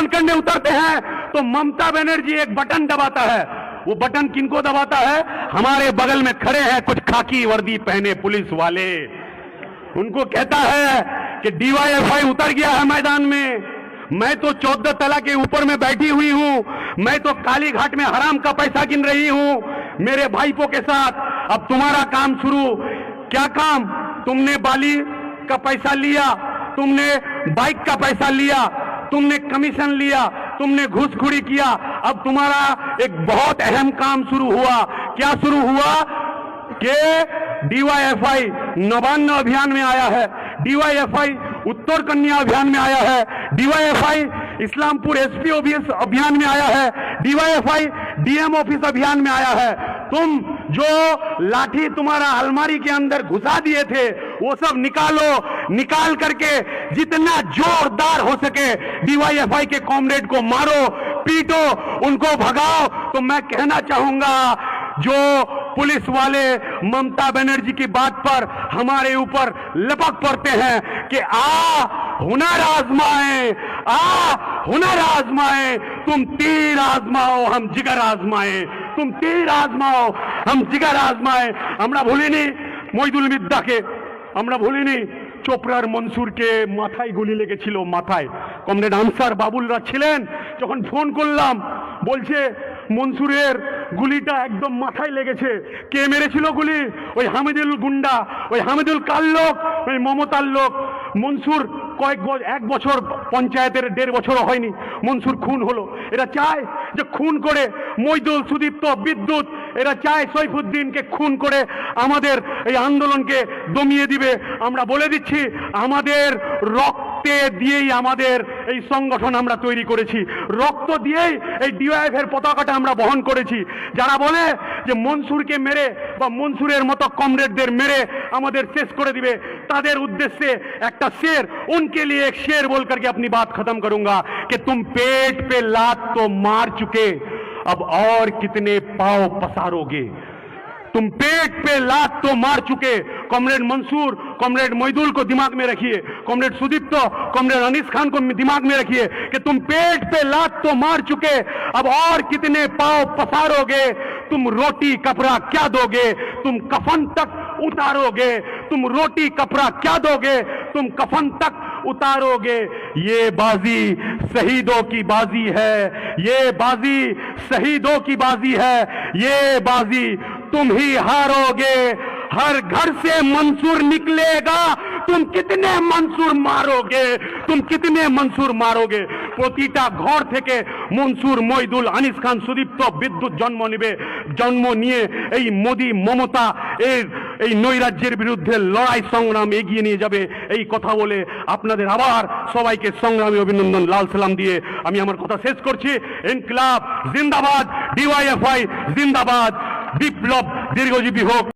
आंदोलन करने उतरते हैं तो ममता बनर्जी एक बटन दबाता है। वो बटन किनको दबाता है? हमारे बगल में खड़े हैं कुछ खाकी वर्दी पहने पुलिस वाले। उनको कहता है कि डीवाईएफआई उतर गया है मैदान में। मैं तो चौदह तला के ऊपर में बैठी हुई हूँ। मैं तो काली घाट में हराम का पैसा गिन रही हूँ। मेरे भाईपों के साथ अब तुम्हारा काम शुरू। क्या काम? तुमने बाली का पैसा लिया, तुमने बाइक का पैसा लिया तुमने कमीशन लिया, तुमने घुसखोरी किया, अब तुम्हारा एक बहुत अहम काम शुरू हुआ। क्या शुरू हुआ? कि डीवाईएफआई नवान्न अभियान में आया है। डीवाईएफआई उत्तर कन्या अभियान में आया है। डीवाईएफआई इस्लामपुर एसपी अभियान में आया है। डीवाईएफआई डीएम ऑफ़िस अभियान में आया है। तुम जो लाठी तुम्हारा अलमारी के अंदर घुसा दिए थे, वो सब निकालो। निकाल करके जितना जोरदार हो सके डीवाईएफआई के कॉमरेड को मारो, पीटो, उनको भगाओ। तो मैं कहना चाहूँगा, जो पुलिस वाले ममता बनर्जी की बात पर हमारे ऊपर लपक पड़ते हैं कि आ, हुनर आजमाए, आ हुनर आजमाए तुम तीर आजमाओ हम जिगर आजमाए तुम तीर आजमाओ हम জিগার আজমায় আমরা ভুলিনি মইদুল মিদ্দাকে আমরা ভুলিনি চোপড়ার মনসুরকে মাথায় গুলি লেগেছিল মাথায় কমরেড আনসার বাবুলরা ছিলেন যখন ফোন করলাম বলছে মনসুরের গুলিটা একদম মাথায় লেগেছে কে মেরেছিল গুলি ওই হামিদুল গুন্ডা ওই হামিদুল কাল লোক ওই মমতার লোক মনসুর কয়েক এক বছর পঞ্চায়েতের দেড় বছরও হয়নি। মনসুর খুন হলো। এরা চায় যে খুন করে মইদুল, সুদীপ্ত, বিদ্যুৎ, এরা চায় সৈফুদ্দিনকে খুন করে আমাদের এই আন্দোলনকে দমিয়ে দিবে। আমরা বলে দিচ্ছি, আমাদের রক্তে দিয়েই আমাদের এই সংগঠন আমরা তৈরি করেছি। রক্ত দিয়েই এই ডিওয়াইএফ এর পতাকাটা আমরা বহন করেছি। যারা বলে যে মনসুরকে মেরে বা মনসুরের মতো কমরেডদের মেরে আমাদের শেষ করে দিবে तादेर उद्देश्य एक शेर उनके लिए एक शेर बोल करके अपनी बात खत्म करूँगा कि तुम पेट पे लात तो मार चुके, अब और कितने पाव पसारोगे? तुम पेट पे लात तो मार चुके, कॉमरेड मंसूर, कॉमरेड मोहिदुल को दिमाग में रखिए, कॉमरेड सुदीप तो कॉमरेड अनिस खान को दिमाग में रखिए कि तुम पेट पे लात तो मार चुके, अब और कितने पाव पसारोगे? तुम रोटी कपड़ा क्या दोगे? तुम कफन तक उतारोगे तुम रोटी कपड़ा क्या दोगे तुम कफन तक उतारोगे ये बाजी शहीदों की बाजी है ये बाजी शहीदों की बाजी है ये बाजी तुम ही हारोगे हर घर से मंसूर निकलेगा तुम कितने मंसूर मारोगे तुम कितने मंसूर मारोगे প্রতিটা ঘর থেকে মনসুর মইদুল আনিস খান সুদীপ্ত বিদ্যুৎ জন্ম নেবে জন্ম নিয়ে এই মোদি মমতা এর এই নৈরাজ্যের বিরুদ্ধে লড়াই সংগ্রাম এগিয়ে নিয়ে যাবে। এই কথা বলে আপনাদের আবার সবাইকে সংগ্রামে অভিনন্দন, লাল সালাম দিয়ে আমি আমার কথা শেষ করছি। ইনকলাব জিন্দাবাদ, ডিওয়াইএফআই জিন্দাবাদ, বিপ্লব দীর্ঘজীবী হোক।